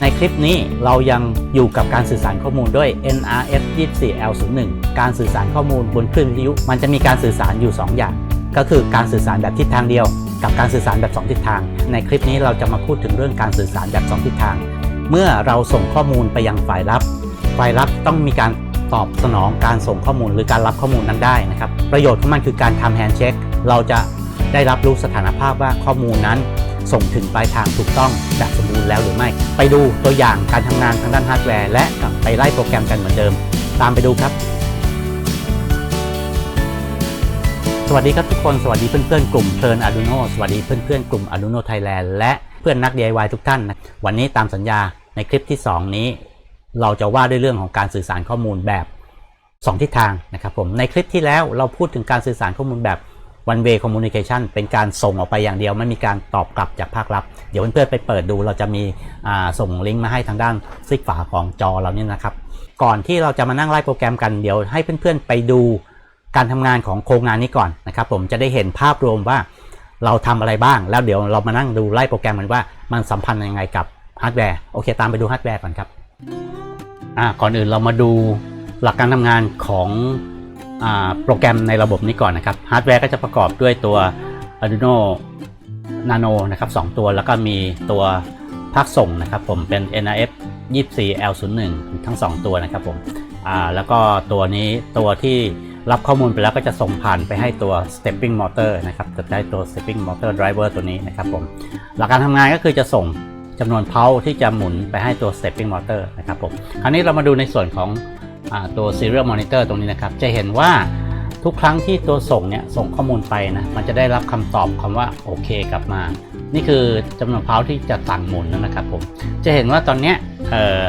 ในคลิปนี้เรายังอยู่กับการสื่อสารข้อมูลด้วย NRF 24L01 การสื่อสารข้อมูลบนคลื่นวิทยุ มันจะมีการสื่อสารอยู่ 2 อย่าง ก็คือการสื่อสารแบบทิศทางเดียว กับการสื่อสารแบบ 2 ทิศทาง ในคลิปนี้เราจะมาพูดถึงเรื่องการสื่อสารแบบ 2 ทิศทาง เมื่อเราส่งข้อมูลไปยังฝ่ายรับ ฝ่ายรับต้องมีการตอบสนองการส่งข้อมูลหรือการรับข้อมูลนั้นได้นะครับประโยชน์ของมันคือการทำแฮนด์เช็คเราจะได้รับรู้สถานภาพว่าข้อมูลนั้น ส่งถึงปลายทางถูกต้องแบบสมบูรณ์แล้วหรือไม่ ไปดูตัวอย่างการทำงานทางด้านฮาร์ดแวร์และกลับไปไล่โปรแกรมกันเหมือนเดิม ตามไปดูครับ สวัสดีครับทุกคน สวัสดีเพื่อนๆกลุ่มเพลิน Arduino สวัสดีเพื่อนๆกลุ่ม Arduino Thailand และเพื่อนนัก DIY ทุกท่านนะวันนี้ตามสัญญาในคลิปที่ 2 นี้ เราจะว่าด้วยเรื่องของการสื่อสารข้อมูลแบบ 2 ทิศทางนะครับผมในคลิปที่แล้วเราพูดถึงการสื่อสารข้อมูลแบบ one way communication เป็นการส่งออกไปอย่างเดียว ไม่มีการตอบกลับจากภาครับเดี๋ยวเพื่อนๆไปเปิดดูเราจะมีส่งลิงก์มาให้ทางด้านซิกฝาของจอเราเนี่ยนะครับ ก่อนที่เราจะมานั่งไล่โปรแกรมกันเดี๋ยวให้เพื่อนๆไปดูการทำงานของโครงงานนี้ก่อนนะครับ ผมจะได้เห็นภาพรวมว่าเราทำอะไรบ้าง แล้วเดี๋ยวเรามานั่งดูไล่โปรแกรมมันว่ามันสัมพันธ์ยังไงกับฮาร์ดแวร์โอเคตามไปดูฮาร์ดแวร์ก่อนครับอ่าก่อนอื่นเรามาดูหลักการทำงานของ โปรแกรมในระบบนี้ก่อนนะครับฮาร์ดแวร์ก็จะประกอบด้วยตัว Arduino Nano นะครับ2ตัวแล้วก็มีตัวภาคส่งนะครับผมเป็น NRF 24L01 ทั้ง 2 ตัวนะครับผมอ่าแล้วก็ตัวนี้ตัวที่รับข้อมูลไปแล้วก็จะส่งผ่านไปให้ตัว stepping motor นะครับจะได้ตัว stepping motor driver ตัวนี้นะครับผมหลักการทำงานก็คือจะส่งจำนวนเพาที่จะหมุนไปให้ตัว stepping motor นะครับผมคราวนี้เรามาดูในส่วนของ ตัว serial monitor ตรงนี้นะครับ จะเห็นว่าทุกครั้งที่ตัวส่งเนี่ยส่งข้อมูลไปนะ มันจะได้รับคำตอบคำว่าโอเคกลับมา นี่คือจำนวนเพาที่จะสั่งหมุนนะครับผม จะเห็นว่าตอนเนี้ยเออ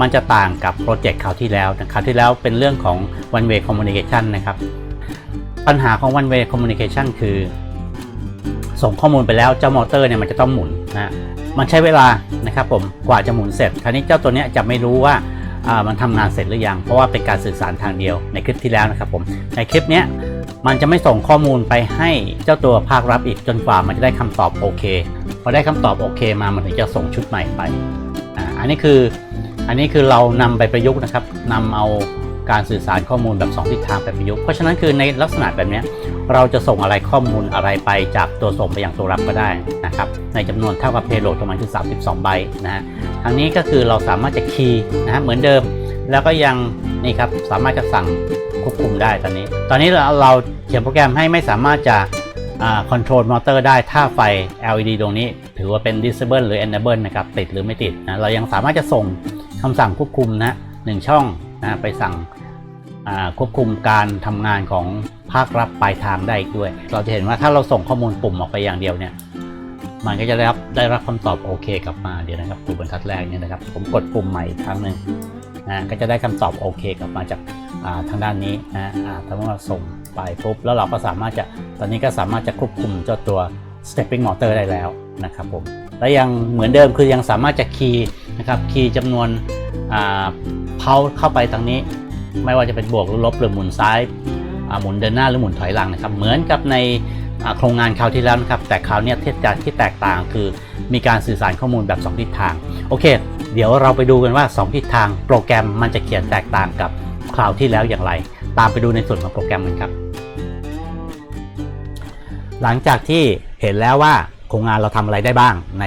มันจะต่างกับโปรเจกต์คราวที่แล้วนะคราวที่แล้วเป็นเรื่องของ one way communication นะครับ ปัญหาของ one way communication คือ ส่งข้อมูลไปแล้วเจ้ามอเตอร์เนี่ยมันจะต้องหมุนนะ มันใช้เวลานะครับผมกว่าจะหมุนเสร็จ คราวนี้เจ้าตัวเนี้ยจะไม่รู้ว่า มันทำงานเสร็จหรือยัง เพราะว่าเป็นการสื่อสารทางเดียวในคลิปที่แล้วนะครับผมในคลิปเนี้ยมันจะไม่ส่งข้อมูลไปให้เจ้าตัวภาครับอีกจนกว่ามันจะได้คำตอบโอเคพอได้คำตอบโอเคมามันถึงจะส่งชุดใหม่ไปอ,อันนี้คืออันนี้คือเรานำไปประยุกต์นะครับนำเอา การสื่อสารข้อมูลแบบสองทิศทางไปประยุกต์เพราะฉะนั้นคือในลักษณะแบบนี้เราจะส่งอะไรข้อมูลอะไรไปจากตัวส่งไปยังตัวรับก็ได้นะครับในจำนวนเท่ากับ payload ประมาณคือ 32 ไบต์นะฮะทางนี้ก็คือเราสามารถจะคีย์นะฮะเหมือนเดิม แล้วก็ยังนี่ครับสามารถจะสั่งควบคุมได้ตอนนี้ ตอนนี้เราเราเขียนโปรแกรมให้ไม่สามารถจะคอนโทรลมอเตอร์ได้ถ้าไฟ LED ตรงนี้ ถือว่าเป็น disable หรือ enable นะครับติดหรือไม่ติดนะเรายังสามารถจะส่งคำสั่งควบคุมนะหนึ่งช่อง นะไปสั่งควบคุมการทำงานของภาครับปลายทางได้อีกด้วย เราจะเห็นว่าถ้าเราส่งข้อมูลปุ่มออกไปอย่างเดียวเนี่ย มันก็จะได้รับได้รับคำตอบโอเคกลับมาเดี๋ยวนะครับดูบรรทัดแรกเนี่ยนะครับ ผมกดปุ่มใหม่อีกครั้งหนึ่งนะก็จะได้คำตอบโอเคกลับมาจากาทางด้านนี้นะอ่าถ้าเราส่งไปปุ๊บแล้วเราก็สามารถจะตอนนี้ก็สามารถจะควบคุมเจ้าตัว stepping motor ได้แล้วนะครับผมและยังเหมือนเดิมคือยังสามารถจะคีย์นะครับคีย์จำนวนอ่า เพาเข้าไปทางนี้ ไม่ว่าจะเป็นบวกหรือลบหรือหมุนซ้ายหมุนเดินหน้าหรือหมุนถอยหลังนะครับเหมือนกับในโครงงานคราวที่แล้วนะครับ แต่คราวนี้ยที่จากที่แตกต่างคือมีการสื่อสารข้อมูลแบบ 2 ทิศทาง โอเค เดี๋ยวเราไปดูกันว่า 2 ทิศทางโปรแกรมมันจะเขียนแตกต่างกับคราวที่แล้วอย่างไร ตามไปดูในส่วนของโปรแกรมกันครับ หลังจากที่เห็นแล้วว่าโครงงานเราทำอะไรได้บ้างใน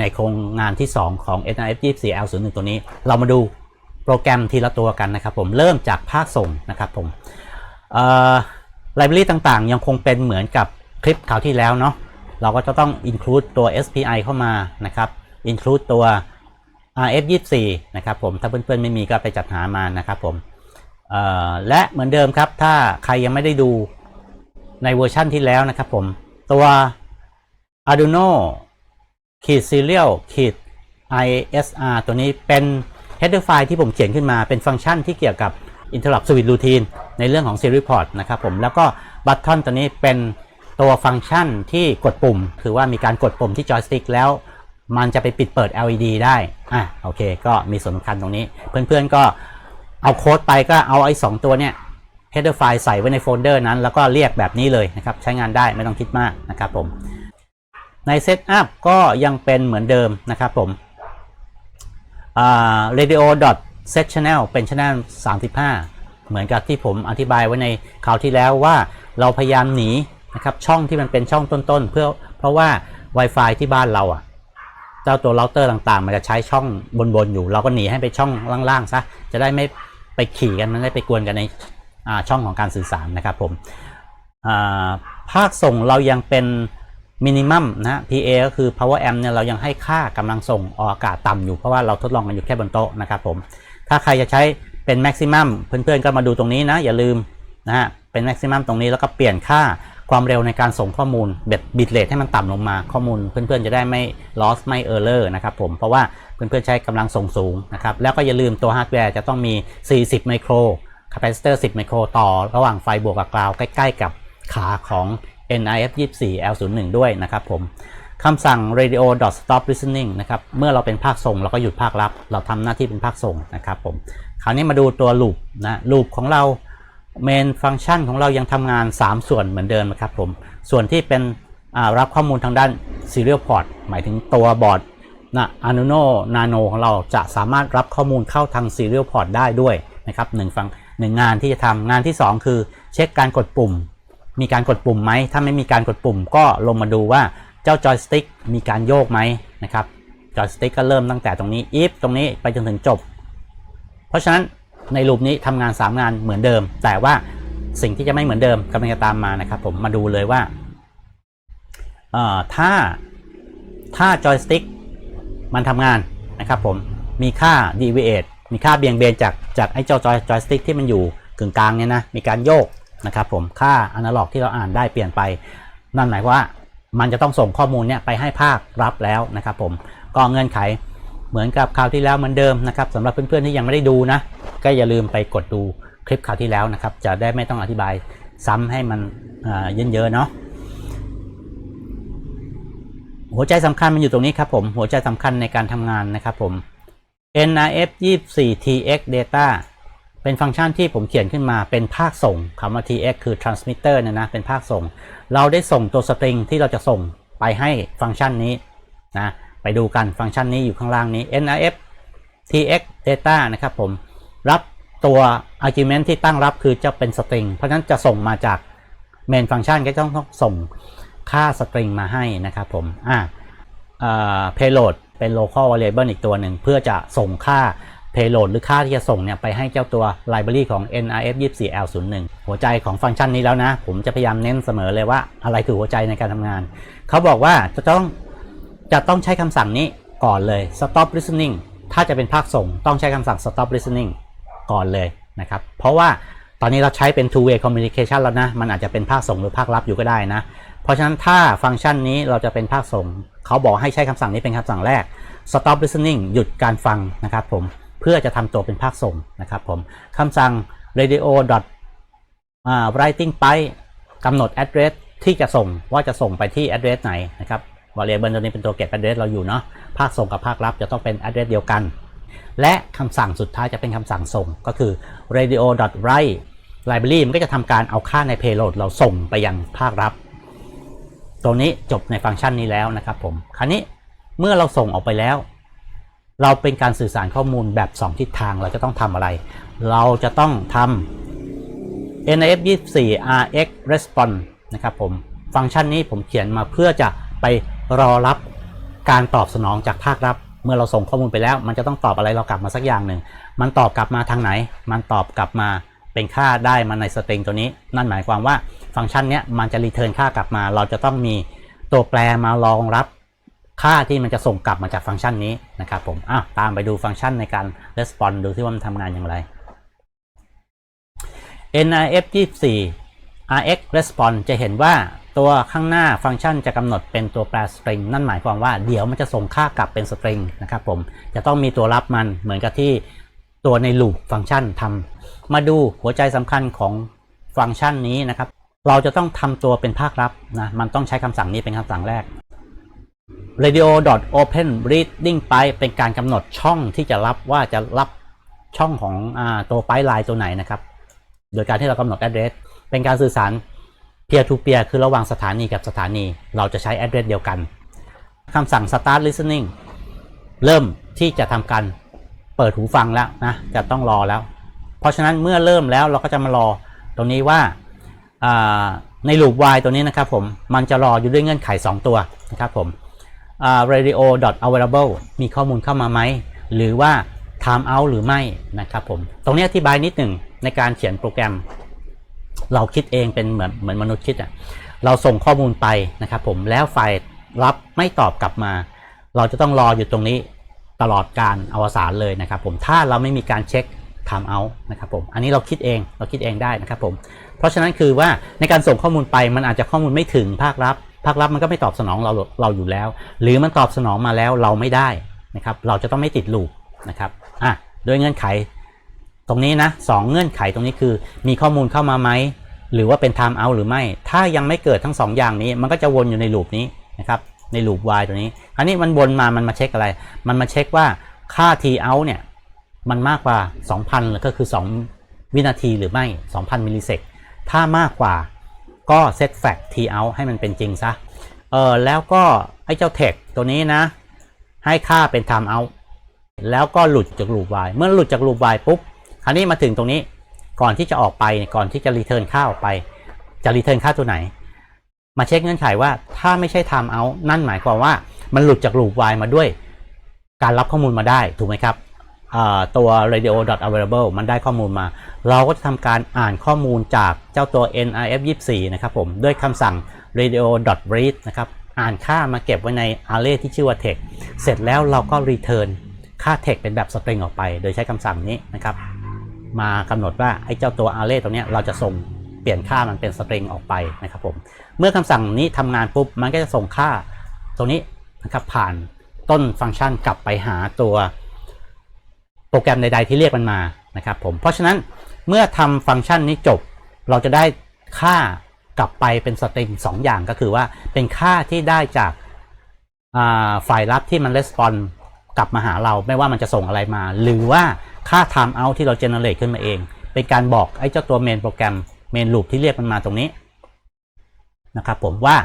ในโครงงานที่ 2 ของ NRF 24 L01 ตัวนี้ เรามาดู โปรแกรมทีละตัวกันนะครับผมเริ่มจากภาคส่งนะครับผมไลบรารีต่างๆ ยังคงเป็นเหมือนกับคลิปคราวที่แล้วเนาะเราก็จะต้อง include ตัว SPI เข้ามานะครับ include ตัว RF24 นะครับผมถ้าเพื่อนๆไม่มีก็ไปจัดหามานะครับผมและเหมือนเดิมครับ ถ้าใครยังไม่ได้ดูในเวอร์ชั่นที่แล้วนะครับผมตัว Arduino ขีด serial ขีด ISR ตัวนี้เป็น header file ที่ผมเขียนขึ้นมาเป็นฟังก์ชันที่เกี่ยวกับ interrupt switch routine ในเรื่องของ serial port นะครับผมแล้วก็ button ตัวนี้เป็นตัวฟังก์ชันที่กดปุ่ม คือว่ามีการกดปุ่มที่ joystick แล้ว มันจะไปปิดเปิด LED ได้อะโอเค ก็มีส่วนสำคัญตรงนี้ เพื่อนๆก็เอาโค้ดไปก็เอาไอ้สองตัวเนี่ย header file ใส่ไว้ในโฟลเดอร์นั้น แล้วก็เรียกแบบนี้เลยนะครับ ใช้งานได้ไม่ต้องคิดมากนะครับผมในเซตอัพก็ยังเป็นเหมือนเดิมนะครับผม radio dot set channel เป็น channel 35 เหมือนกับที่ผมอธิบายไว้ในคราวที่แล้วว่าเราพยายามหนีนะครับช่องที่มันเป็นช่องต้นๆ เพื่อเพราะว่า Wi-Fi ที่บ้านเราอะเจ้าตัวเราเตอร์ต่างๆ มันจะใช้ช่องบนๆ อยู่ เราก็หนีให้ไปช่องล่างๆซะจะได้ไม่ไปขี่กันมันไม่ไปกวนกันในช่องของการสื่อสารนะครับผมภาคส่งเรายังเป็น มินิมัมนะ PA ก็คือ power amp เนี่ยเรายังให้ค่ากำลังส่งออกอากาศต่ำอยู่เพราะว่าเราทดลองกันอยู่แค่บนโต๊ะนะครับผม ถ้าใครจะใช้เป็น maximum เพื่อนๆก็มาดูตรงนี้นะ อย่าลืมนะฮะเป็น maximum ตรงนี้แล้วก็เปลี่ยนค่าความเร็วในการส่งข้อมูลแบบบิตเรทให้มันต่ำลงมาข้อมูลเพื่อนๆจะได้ไม่ loss ไม่ error นะครับผมเพราะว่าเพื่อนๆใช้กำลังส่งสูงนะครับแล้วก็อย่าลืมตัวฮาร์ดแวร์จะต้องมี 40 ไมโครคาปาซิเตอร์ 10 ไมโครต่อระหว่างไฟบวกกับกราวใกล้ ๆ กับขาของ NIF 24 L01 ด้วยนะครับผมคำสั่ง radio stop listening นะครับ เมื่อเราเป็นภาคส่งเราก็หยุดภาครับ เราทำหน้าที่เป็นภาคส่งนะครับผม คราวนี้มาดูตัว loop นะ loop ของเรา main function ของเรายังทำงาน 3 ส่วนเหมือนเดิมนะครับผม ส่วนที่เป็นรับข้อมูลทางด้าน serial port หมายถึงตัวบอร์ดนะ Arduino Nano ของเราจะสามารถรับข้อมูลเข้าทาง serial port ได้ด้วยนะครับหนึ่งฟังหนึ่งงานที่จะทำงานที่ 2 คือเช็คการกดปุ่ม มีการกดปุ่มไหม ถ้าไม่มีการกดปุ่มก็ลงมาดูว่าเจ้าจอยสติ๊กมีการโยกไหมนะครับ จอยสติ๊กก็เริ่มตั้งแต่ตรงนี้ if ตรงนี้ไปจนถึงจบ เพราะฉะนั้นในรูปนี้ทำงาน 3 งานเหมือนเดิม แต่ว่าสิ่งที่จะไม่เหมือนเดิมกำลังจะตามมานะครับ ผมมาดูเลยว่าถ้าถ้าจอยสติ๊กมันทำงานนะครับผมมีค่า deviate มีค่าเบี่ยงเบนจากจากไอ้เจ้าจอยจอยสติ๊กที่มันอยู่กึ่งกลางเนี่ยนะ มีการโยก นะครับผมค่าอนาล็อกที่เราอ่านได้เปลี่ยนไป นั่นหมายว่ามันจะต้องส่งข้อมูลเนี่ยไปให้ภาครับแล้วนะครับผมก็เงื่อนไขเหมือนกับคราวที่แล้วเหมือนเดิมนะครับสำหรับเพื่อนๆที่ยังไม่ได้ดูนะก็อย่าลืมไปกดดูคลิปคราวที่แล้วนะครับ จะได้ไม่ต้องอธิบายซ้ำให้มันเยินเยอะๆเนาะหัวใจสำคัญมันอยู่ตรงนี้ครับผม หัวใจสำคัญในการทำงานนะครับผม NRF 24 TX data เป็นฟังก์ชันที่ผมเขียนขึ้นมาเป็นภาคส่งคำว่า TX คือ transmitter เนี่ยนะ เป็นภาคส่ง เราได้ส่งตัวสตริงที่เราจะส่งไปให้ฟังก์ชันนี้นะ ไปดูกันฟังก์ชันนี้อยู่ข้างล่างนี้ NRF TX data นะครับผม รับตัว argument ที่ตั้งรับคือจะเป็นสตริง เพราะฉะนั้นจะส่งมาจาก main function ก็ต้องต้องส่งค่าสตริงมาให้นะครับผม อ่า payload เป็น local variable อีกตัวหนึ่งเพื่อจะส่งค่า payload หรือค่าที่จะส่งเนี่ยไปให้เจ้าตัว library ของ NRF 24 L01 หัวใจของฟังก์ชันนี้แล้วนะ ผมจะพยายามเน้นเสมอเลยว่าอะไรคือหัวใจในการทำงาน เขาบอกว่าจะต้องจะต้องใช้คำสั่งนี้ก่อนเลย stop listening ถ้าจะเป็นภาคส่งต้องใช้คำสั่ง stop listening ก่อนเลยนะครับ เพราะว่าตอนนี้เราใช้เป็น two way communication แล้วนะ มันอาจจะเป็นภาคส่งหรือภาครับ อยู่ก็ได้นะ เพราะฉะนั้นถ้าฟังก์ชันนี้เราจะเป็นภาคส่ง เขาบอกให้ใช้คำสั่งนี้เป็นคำสั่งแรก stop listening หยุดการฟังนะครับผม เพื่อจะทำตัวเป็นภาคส่งนะครับผมคำสั่ง radio dot writing ไปกำหนด address ที่จะส่งว่าจะส่งไปที่ address ไหนนะครับ variable ตัวนี้เป็นตัวเก็บ address เราอยู่เนาะภาคส่งกับภาครับจะต้องเป็น address เดียวกัน และคำสั่งสุดท้ายจะเป็นคำสั่งส่งก็คือ radio dot write library มันก็จะทำการเอาค่าใน payload เราส่งไปยังภาครับ ตรงนี้จบในฟังก์ชันนี้แล้วนะครับผม คราวนี้เมื่อเราส่งออกไปแล้ว เราเป็นการสื่อสารข้อมูลแบบ 2 ทิศทางเราจะต้องทำอะไร เราจะต้องทำ NF 24 RX response นะครับผมฟังก์ชันนี้ผมเขียนมาเพื่อจะไปรอรับการตอบสนองจากภาครับ เมื่อเราส่งข้อมูลไปแล้ว มันจะต้องตอบอะไรเรากลับมาสักอย่างหนึ่ง มันตอบกลับมาทางไหน มันตอบกลับมาเป็นค่าได้มาในสตริงตัวนี้ นั่นหมายความว่าฟังก์ชันนี้มันจะรีเทิร์นค่ากลับมา เราจะต้องมีตัวแปรมารองรับ ค่าที่มันจะส่งกลับมาจากฟังก์ชันนี้นะครับผมอ้าวตามไปดูฟังก์ชันในการ response ดูที่ว่ามันทำงานอย่างไร NRF 24 RX response จะเห็นว่าตัวข้างหน้าฟังก์ชันจะกำหนดเป็นตัวแปรสตริงนั่นหมายความว่าเดี๋ยวมันจะส่งค่ากลับเป็นสตริงนะครับผมจะต้องมีตัวรับมันเหมือนกับที่ตัวในลูปฟังก์ชันทำมาดูหัวใจสำคัญของฟังก์ชันนี้นะครับ เราจะต้องทำตัวเป็นภาครับนะมันต้องใช้คำสั่งนี้เป็นคำสั่งแรก radio open reading ไปเป็นการกำหนดช่องที่จะรับว่าจะรับช่องของอตัวไปไลน์ตัวไหนนะครับ โดยการที่เรากำหนด address เป็นการสื่อสาร peer to peer คือระหว่างสถานีกับสถานี เราจะใช้ address เดียวกันคำสั่ง start listening เริ่มที่จะทำการเปิดหูฟังแล้วนะ จะต้องรอแล้ว เพราะฉะนั้นเมื่อเริ่มแล้วเราก็จะมารอตรงนี้ว่าในลูป y ตัวนี้นะครับผม มันจะรออยู่ด้วยเงื่อนไข 2 ตัวนะครับผม radio available มีข้อมูลเข้ามาไหม หรือว่า time out หรือไม่นะครับผม ตรงนี้อธิบายนิดหนึ่งในการเขียนโปรแกรม เราคิดเองเป็นเหมือนเหมือนมนุษย์คิดอะ่ะเราส่งข้อมูลไปนะครับผมแล้วฝ่ายรับไม่ตอบกลับมา เราจะต้องรออยู่ตรงนี้ตลอดการอวสานเลยนะครับผมถ้าเราไม่มีการเช็ค time out นะครับผมอันนี้เราคิดเองเราคิดเองได้นะครับผมเพราะฉะนั้นคือว่าในการส่งข้อมูลไปมันอาจจะข้อมูลไม่ถึงภาครับ ภาครับมันก็ไม่ตอบสนองเราเราอยู่แล้ว หรือมันตอบสนองมาแล้วเราไม่ได้นะครับ เราจะต้องไม่ติดลูปนะครับอะโดยเงื่อนไขตรงนี้นะสองเงื่อนไขตรงนี้คือ มีข้อมูลเข้ามาไหมหรือว่าเป็น time out หรือไม่ ถ้ายังไม่เกิดทั้งสองอย่างนี้ มันก็จะวนอยู่ในลูปนี้นะครับ ในลูป y ตัวนี้คราวนี้มันวนมา มันมาเช็คอะไร มันมาเช็คว่าค่า t out เนี่ย มันมากกว่า 2,000หรือก็คือ 2 วินาทีหรือไม่ 2,000 มิลลิเซกถ้ามากกว่า ก็เซตแฟก t out ให้มันเป็นจริงซะ เออแล้วก็ไอ้เจ้า text ตัวนี้นะ ให้ค่าเป็น time out แล้วก็หลุดจากลูป y เมื่อหลุดจากลูป y ปุ๊บ คราวนี้มาถึงตรงนี้ ก่อนที่จะออกไป ก่อนที่จะรีเทิร์นค่าออกไป จะรีเทิร์นค่าตัวไหน มาเช็คเงื่อนไขว่าถ้าไม่ใช่ time out นั่นหมายความว่ามันหลุดจากลูป y มาด้วย การรับข้อมูลมาได้ถูกไหมครับ ตัว radio available มันได้ข้อมูลมา เราก็จะทำการอ่านข้อมูลจากเจ้าตัว nrf 24นะครับผมด้วยคำสั่ง radio read นะครับอ่านค่ามาเก็บไว้ใน array ที่ชื่อว่า text เสร็จแล้วเราก็ return ค่า text เป็นแบบ string ออกไป โดยใช้คำสั่งนี้นะครับ มากำหนดว่าไอ้เจ้าตัว array ตรงนี้เราจะส่งเปลี่ยนค่ามันเป็น string ออกไปนะครับผม เมื่อคำสั่งนี้ทำงานปุ๊บ มันก็จะส่งค่าตรงนี้นะครับผ่านต้นฟังก์ชันกลับไปหาตัว โปรแกรมใดๆที่เรียกมันมานะครับผมเพราะฉะนั้นเมื่อทำฟังก์ชันนี้จบ เราจะได้ค่ากลับไปเป็นสตริงสองอย่างก็คือว่าเป็นค่าที่ได้จากาฝ่ายรับที่มัน response กลับมาหาเราไม่ว่ามันจะส่งอะไรมา หรือว่าค่า time out ที่เรา generate ขึ้นมาเอง เป็นการบอกไอ้เจ้าตัว main โปรแกรม main loop ที่เรียกมันมาตรงนี้นะครับผมว่า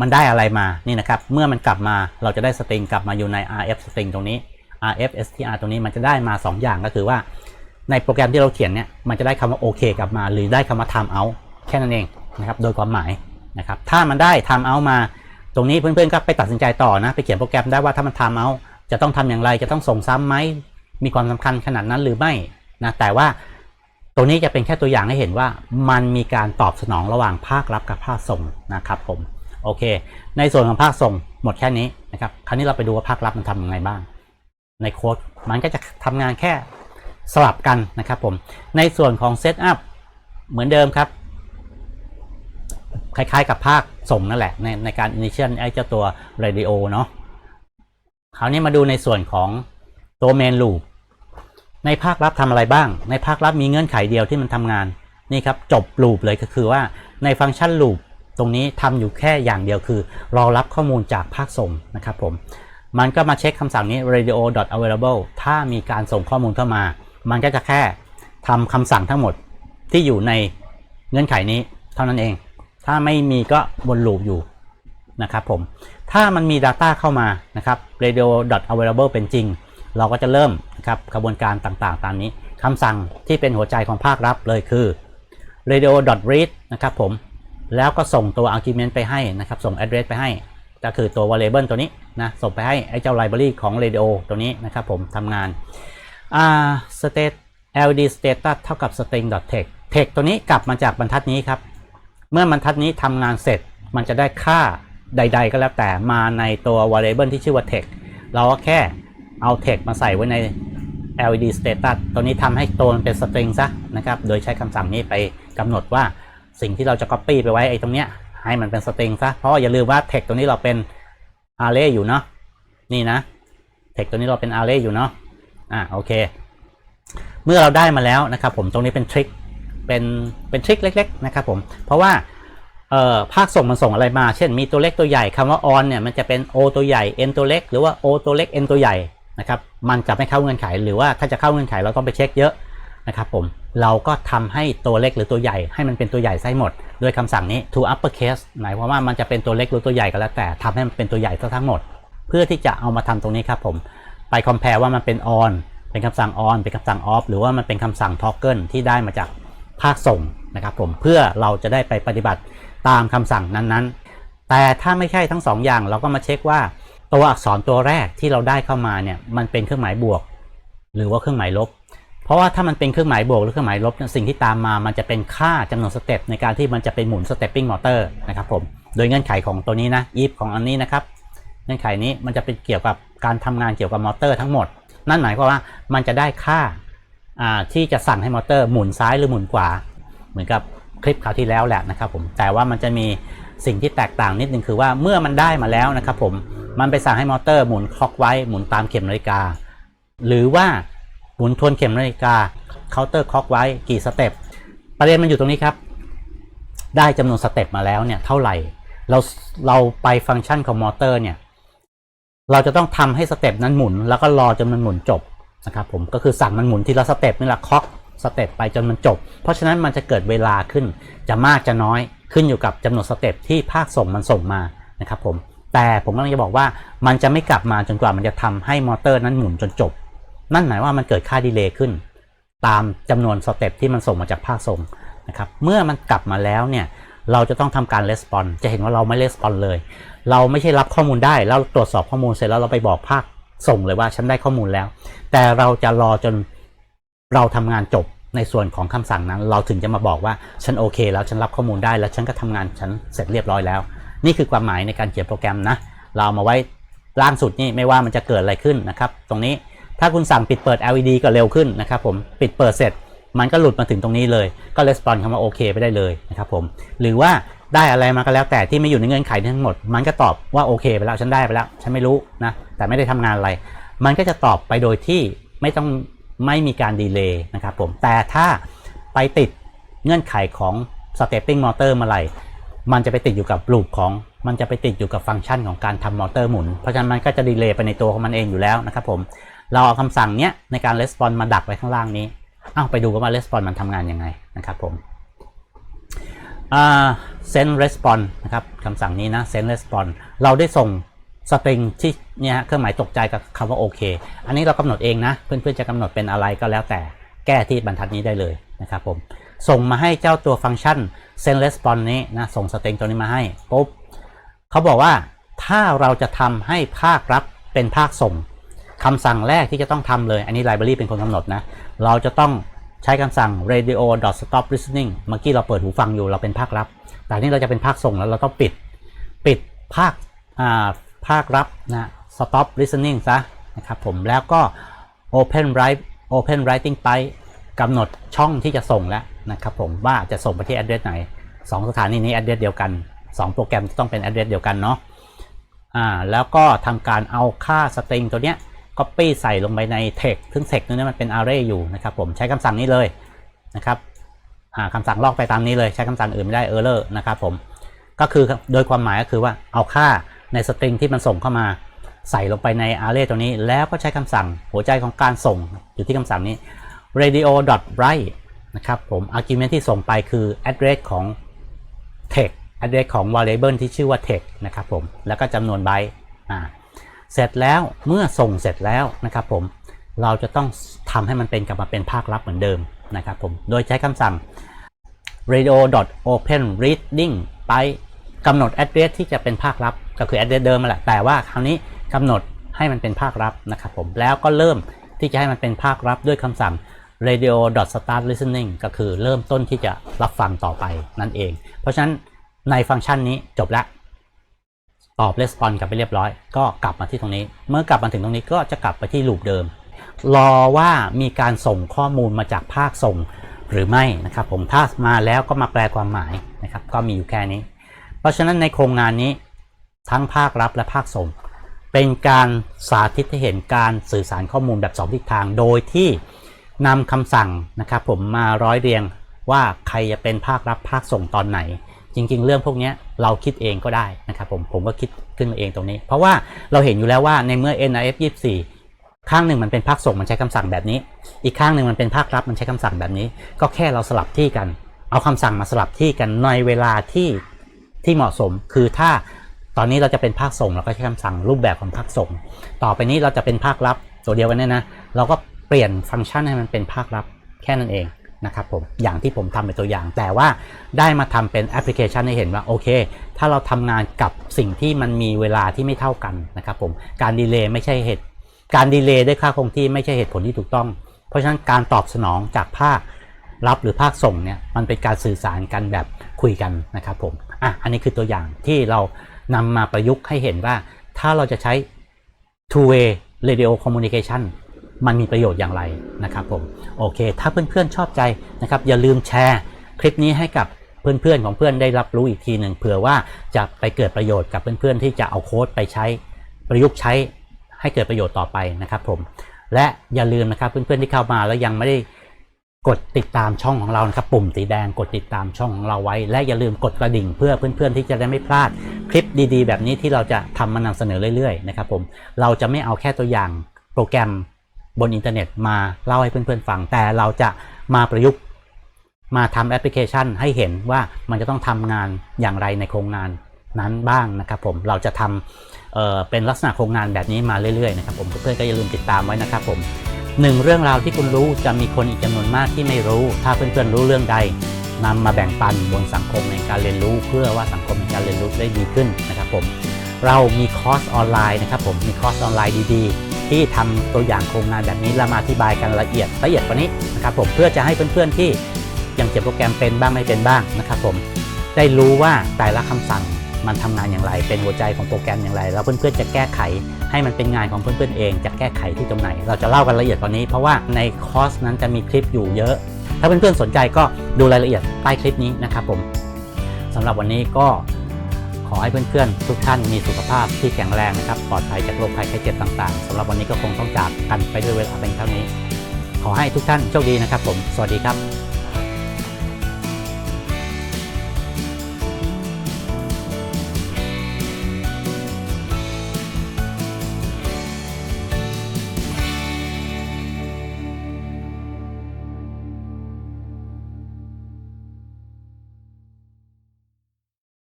มันได้อะไรมานี่นะครับ เมื่อมันกลับมาเราจะได้สตริงกลับมาอยู่ใน rf string ตรงนี้ rf str ตรงนี้มันจะได้มา 2 อย่างก็คือว่า ในโปรแกรมที่เราเขียนเนี่ยมันจะได้คำว่าโอเคกลับมา หรือได้คำว่า time out แค่นั้นเองนะครับโดยความหมายนะครับถ้ามันได้ time out มาตรงนี้เพื่อนๆก็ไปตัดสินใจต่อนะไปเขียนโปรแกรมได้ว่าถ้ามัน time out จะต้องทำอย่างไรจะต้องส่งซ้ำไหมมีความสำคัญขนาดนั้นหรือไม่นะแต่ว่าตรงนี้จะเป็นแค่ตัวอย่างให้เห็นว่ามันมีการตอบสนองระหว่างภาครับกับภาคส่งนะครับผมโอเค ในส่วนของภาคส่งหมดแค่นี้นะครับ คราวนี้เราไปดูว่าภาครับมันทำยังไงบ้าง ในโค้ดมันก็จะทำงานแค่สลับกันนะครับผม ในส่วนของเซตอัพเหมือนเดิมครับ คล้ายๆกับภาคส่งนั่นแหละ ในในการ initial ไอ้เจ้าตัว radio เนาะคราวนี้มาดูในส่วนของตัว main loop ในภาครับทำอะไรบ้าง ในภาครับมีเงื่อนไขเดียวที่มันทำงาน นี่ครับ จบ loop เลยก็คือว่าในฟังก์ชัน loop ตรงนี้ทำอยู่แค่อย่างเดียวคือ รอรับข้อมูลจากภาคส่งนะครับผม มันก็มาเช็คคำสั่งนี้ radio available ถ้ามีการส่งข้อมูลเข้ามา มันก็จะแค่ทำคำสั่งทั้งหมดที่อยู่ในเงื่อนไขนี้เท่านั้นเอง ถ้าไม่มีก็วนลูปอยู่นะครับผม ถ้ามันมี Data เข้ามานะครับ radio available เป็นจริง เราก็จะเริ่มนะครับกระบวนการต่างๆ ตามนี้คำสั่งที่เป็นหัวใจของภาครับเลยคือ radio read นะครับผม แล้วก็ส่งตัว argument ไปให้นะครับ ส่ง address ไปให้ ก็คือตัว variable ตัวนี้นะส่งไปให้ไอ้เจ้า library ของ radio ตัวนี้นะครับผมทำงาน อ่า state ld status เท่ากับ string text text ตัวนี้กลับมาจากบรรทัดนี้ครับ เมื่อบรรทัดนี้ทำงานเสร็จมันจะได้ค่าใด ๆ ก็แล้วแต่มาในตัว variable ที่ชื่อว่า text เราก็แค่เอา text มาใส่ไว้ใน led status ตัวนี้ทำให้ตัวมันเป็น string ซะนะครับ โดยใช้คำสั่งนี้ไปกำหนดว่าสิ่งที่เราจะ copy ไปไว้ไอ้ตรงเนี้ย ให้มันเป็น string ซะเพราะอย่าลืมว่า text ตัวนี้เราเป็น array อยู่เนาะนี่นะ text ตัวนี้เราเป็น array อยู่เนาะอะโอเค เมื่อเราได้มาแล้วนะครับผมตรงนี้เป็นทริคเป็นเป็นทริคเล็ก ๆ นะครับผมเพราะว่าเอ่อภาคส่งมันส่งอะไรมา เช่นมีตัวเล็กตัวใหญ่คำว่า on เนี่ยมันจะเป็น o ตัวใหญ่ n ตัวเล็ก หรือว่า o ตัวเล็ก n ตัวใหญ่นะครับมันจะไม่เข้าเงื่อนไข หรือว่าถ้าจะเข้าเงื่อนไขเราต้องไปเช็คเยอะนะครับผมเราก็ทำให้ตัวเล็กหรือตัวใหญ่ให้มันเป็นตัวใหญ่ไส้หมด ด้วยคำสั่งนี้ to uppercase หมายความว่ามันจะเป็นตัวเล็กหรือตัวใหญ่ก็แล้วแต่ทำให้มันเป็นตัวใหญ่ซะทั้งหมด เพื่อที่จะเอามาทำตรงนี้ครับผมไป compare ว่ามันเป็น on เป็นคำสั่ง on เป็นคำสั่ง off หรือว่ามันเป็นคำสั่ง toggle ที่ได้มาจากภาคส่งนะครับผมเพื่อเราจะได้ไปปฏิบัติตามคำสั่งนั้นๆ แต่ถ้าไม่ใช่ทั้งสองอย่างเราก็มาเช็คว่าตัวอักษรตัวแรกที่เราได้เข้ามาเนี่ยมันเป็นเครื่องหมายบวก หรือว่าเครื่องหมายลบ เพราะว่าถ้ามันเป็นเครื่องหมายบวกหรือเครื่องหมายลบสิ่งที่ตามมามันจะเป็นค่าจำนวนสเต็ปในการที่มันจะเป็นหมุนสเตปปิ้งมอเตอร์นะครับผมโดยเงื่อนไขของตัวนี้นะ if ของอันนี้นะครับเงื่อนไขนี้มันจะเป็นเกี่ยวกับการทำงานเกี่ยวกับมอเตอร์ทั้งหมด นั่นหมายความว่ามันจะได้ค่าอ่าที่จะสั่งให้มอเตอร์หมุนซ้ายหรือหมุนขวา เหมือนกับคลิปคราวที่แล้วแหละนะครับผมแต่ว่ามันจะมีสิ่งที่แตกต่างนิดนึงคือว่าเมื่อมันได้มาแล้วนะครับผมมันไปสั่งให้มอเตอร์หมุนคล็อกไว้หมุนตามเข็มนาฬิกา หรือว่า หมุนทวนเข็มนาฬิกาเคาน์เตอร์คล็อกไว้กี่สเต็ปประเด็นมันอยู่ตรงนี้ครับ ได้จำนวนสเต็ปมาแล้วเนี่ยเท่าไหร่เราเราไปฟังก์ชันของมอเตอร์เนี่ยเราจะต้องทำให้สเต็ปนั้นหมุน แล้วก็รอจนมันหมุนจบนะครับผมก็คือสั่งมันหมุนทีละสเต็ปนี่แหละเคาะสเต็ปไปจนมันจบ เพราะฉะนั้นมันจะเกิดเวลาขึ้น จะมากจะน้อยขึ้นอยู่กับจำนวนสเต็ปที่ภาคส่งมันส่งมานะครับผมแต่ผมกำลังจะบอกว่ามันจะไม่กลับมาจนกว่ามันจะทำให้มอเตอร์นั้นหมุนจนจบ นั่นหมายว่ามันเกิดค่าดีเลย์ขึ้น ตามจำนวนสเต็ปที่มันส่งมาจากภาคส่งนะครับเมื่อมันกลับมาแล้วเนี่ยเราจะต้องทำการレスปอนจะเห็นว่าเราไม่レスปอนเลย เราไม่ใช่รับข้อมูลได้แล้วตรวจสอบข้อมูลเสร็จแล้วเราไปบอกภาคส่งเลยว่าฉันได้ข้อมูลแล้ว แต่เราจะรอจนเราทำงานจบในส่วนของคำสั่งนั้น เราถึงจะมาบอกว่าฉันโอเค แล้วฉันรับข้อมูลได้แล้วฉันก็ทำงานฉันเสร็จเรียบร้อยแล้ว นี่คือความหมายในการเขียนโปรแกรมนะ เราเอามาไว้ล่างสุดนี่ไม่ว่ามันจะเกิดอะไรขึ้นนะครับ ตรงนี้ ถ้าคุณสั่งปิดเปิด LED ก็เร็วขึ้นนะครับผมปิดเปิดเสร็จมันก็หลุดมาถึงตรงนี้เลย ก็レスปอนคำว่าโอเคไปได้เลยนะครับผมหรือว่าได้อะไรมาก็แล้วแต่ที่ไม่อยู่ในเงื่อนไขทั้งหมด มันก็ตอบว่าโอเคไปแล้วฉันได้ไปแล้วฉันไม่รู้นะแต่ไม่ได้ทำงานอะไร มันก็จะตอบไปโดยที่ไม่ต้องไม่มีการดีเลย์นะครับผมแต่ถ้าไปติดเงื่อนไขของ stepping motor เมื่อไหร่มันจะไปติดอยู่กับลูปของ มันจะไปติดอยู่กับฟังก์ชันของการทำมอเตอร์หมุน เพราะฉะนั้นมันก็จะดีเลย์ไปในตัวของมันเองอยู่แล้วนะครับผม เราเอาคำสั่งเนี้ยในการ response มาดักไว้ข้างล่างนี้อ้าวไปดูว่า response มันทำงานยังไงนะครับผม send response นะครับคำสั่งนี้นะ send response เราได้ส่งสตริงที่เนี่ยเครื่องหมายตกใจกับคำว่าโอเค อันนี้เรากำหนดเองนะ เพื่อนๆจะกำหนดเป็นอะไรก็แล้วแต่แก้ที่บรรทัดนี้ได้เลยนะครับผม ส่งมาให้เจ้าตัวฟังก์ชัน send response นี้นะส่งสตริงตัวนี้มาให้ปุ๊บเขาบอกว่าถ้าเราจะทำให้ภาครับเป็นภาคส่ง คำสั่งแรกที่จะต้องทำเลย อันนี้ library เป็นคนกำหนดนะ เราจะต้องใช้คำสั่ง radio stop listening เมื่อกี้เราเปิดหูฟังอยู่เราเป็นภาครับ แต่นี่เราจะเป็นภาคส่งแล้วเราต้องปิด ปิดภาคอ่าภาครับนะ stop listening ซะนะครับผม แล้วก็ open write open writing ไปกำหนดช่องที่จะส่งแล้วนะครับผมว่าจะส่งไปที่ address ไหน 2 สถานีนี้ address เดียวกัน 2 โปรแกรมต้องเป็น address เดียวกันเนาะ อ่า แล้วก็ทำการเอาค่า string ตัวเนี้ย copy ใส่ลงไปใน text ซึ่ง text นี้มันเป็น array อยู่นะครับผมใช้คำสั่งนี้เลยนะครับคำสั่งลอกไปตามนี้เลยใช้คำสั่งอื่นไม่ได้ error นะครับผมก็คือโดยความหมายก็คือว่าเอาค่าในสตริงที่มันส่งเข้ามาใส่ลงไปใน array ตัวนี้ แล้วก็ใช้คำสั่งหัวใจของการส่งอยู่ที่คำสั่งนี้ radio write นะครับผม argument ที่ส่งไปคือ address ของ text address ของ variable ที่ชื่อว่า text นะครับผมแล้วก็จำนวนไบต์อ่า เสร็จแล้วเมื่อส่งเสร็จแล้วนะครับผมเราจะต้องทำให้มันเป็นกลับมาเป็นภาคลับเหมือนเดิมนะครับผมโดยใช้คำสั่ง radio open reading ไปกำหนด address ที่จะเป็นภาคลับก็คือ address เดิมมาแหละแต่ว่าคราวนี้กำหนดให้มันเป็นภาคลับนะครับผมแล้วก็เริ่มที่จะให้มันเป็นภาคลับด้วยคำสั่ง radio start listening ก็คือเริ่มต้นที่จะรับฟังต่อไปนั่นเอง เพราะฉะนั้นในฟังก์ชันนี้จบแล้ว ตอบ response กลับไปเรียบร้อย ก็กลับมาที่ตรงนี้ เมื่อกลับมาถึงตรงนี้ก็จะกลับไปที่ลูปเดิม รอว่ามีการส่งข้อมูลมาจากภาคส่งหรือไม่นะครับผมถ้ามาแล้วก็มาแปลความหมายนะครับก็มีอยู่แค่นี้ เพราะฉะนั้นในโครงงานนี้ทั้งภาครับและภาคส่ง เป็นการสาธิตให้เห็นการสื่อสารข้อมูลแบบสองทิศทาง โดยที่นำคำสั่งนะครับผมมาร้อยเรียงว่าใครจะเป็นภาครับภาคส่งตอนไหน จริง ๆ เรื่องพวกนี้เราคิดเองก็ได้นะครับผมผมก็คิดขึ้นมาเองตรงนี้ เพราะว่าเราเห็นอยู่แล้วว่าในเมื่อ NIF 24 ข้างหนึ่งมันเป็นภาคส่งมันใช้คำสั่งแบบนี้ อีกข้างหนึ่งมันเป็นภาครับมันใช้คำสั่งแบบนี้ ก็แค่เราสลับที่กัน เอาคำสั่งมาสลับที่กันในเวลาที่ที่เหมาะสม คือถ้าตอนนี้เราจะเป็นภาคส่งเราก็ใช้คำสั่งรูปแบบของภาคส่ง ต่อไปนี้เราจะเป็นภาครับตัวเดียวกันเนี่ยนะ เราก็เปลี่ยนฟังก์ชันให้มันเป็นภาคลับแค่นั้นเอง นะครับผมอย่างที่ผมทำเป็นตัวอย่าง แต่ว่าได้มาทำเป็นแอปพลิเคชันให้เห็นว่าโอเค ถ้าเราทำงานกับสิ่งที่มันมีเวลาที่ไม่เท่ากันนะครับผมการดีเลย์ไม่ใช่เหตุ การดีเลย์ด้วยค่าคงที่ไม่ใช่เหตุผลที่ถูกต้อง เพราะฉะนั้นการตอบสนองจากภาครับหรือภาคส่งเนี่ยมันเป็นการสื่อสารกันแบบคุยกันนะครับผมอะอันนี้คือตัวอย่างที่เรานำมาประยุกต์ให้เห็นว่า ถ้าเราจะใช้ two way radio communication มันมีประโยชน์อย่างไรนะครับผมโอเค ถ้าเพื่อนๆชอบใจนะครับอย่าลืมแชร์คลิปนี้ให้กับเพื่อนๆของเพื่อนได้รับรู้อีกทีหนึ่งเผื่อว่าจะไปเกิดประโยชน์กับเพื่อนๆที่จะเอาโค้ดไปใช้ประยุกต์ใช้ให้เกิดประโยชน์ต่อไปนะครับผมและอย่าลืมนะครับเพื่อนๆที่เข้ามาแล้วยังไม่ได้กดติดตามช่องของเรานะครับปุ่มสีแดงกดติดตามช่องของเราไว้ และอย่าลืมกดกระดิ่งเพื่อเพื่อนๆที่จะได้ไม่พลาดคลิปดีๆ แบบนี้ที่เราจะทำมานำเสนอเรื่อยๆนะครับผมเราจะไม่เอาแค่ตัวอย่างโปรแกรม บนอินเทอร์เน็ตมาเล่าให้เพื่อนๆฟัง แต่เราจะมาประยุกต์มาทำแอปพลิเคชันให้เห็นว่ามันจะต้องทำงานอย่างไรในโครงงานนั้นบ้างนะครับผมเราจะทำเเป็นลักษณะโครงงานแบบนี้มาเรื่อยๆนะครับผมเพื่อนๆก็อย่าลืมติดตามไว้นะครับผมหนึ่งเรื่องราวที่คุณรู้จะมีคนอีกจำนวนมากที่ไม่รู้ ถ้าเพื่อนๆรู้เรื่องใดนำมาแบ่งปันบนสังคมในการเรียนรู้ เพื่อว่าสังคมในการเรียนรู้ได้ดีขึ้นนะครับผมเรามีคอร์สออนไลน์นะครับผมมีคอร์สออนไลน์ดีๆ ที่ทำตัวอย่างโครงงานแบบนี้แล้วมาอธิบายกันละเอียดละเอียดกว่านี้นะครับผมเพื่อจะให้เพื่อนๆที่ยังเขียนโปรแกรมเป็นบ้างไม่เป็นบ้างนะครับผมได้รู้ว่าแต่ละคำสั่งมันทำงานอย่างไร เป็นหัวใจของโปรแกรมอย่างไร แล้วเพื่อนๆจะแก้ไขให้มันเป็นงานของเพื่อนๆเอง จะแก้ไขที่ตรงไหน เราจะเล่ากันละเอียดกว่านี้ เพราะว่าในคอร์สนั้นจะมีคลิปอยู่เยอะ ถ้าเพื่อนๆสนใจก็ดูรายละเอียดใต้คลิปนี้นะครับผมสำหรับวันนี้ก็ ขอให้เพื่อนๆ ทุกท่านมีสุขภาพที่แข็งแรงนะครับ ปลอดภัยจากโรคภัยไข้เจ็บต่างๆสำหรับวันนี้ก็คงต้องจากกันไปด้วยเวลาเพียงเท่านี้ ขอให้ทุกท่านโชคดีนะครับผม สวัสดีครับ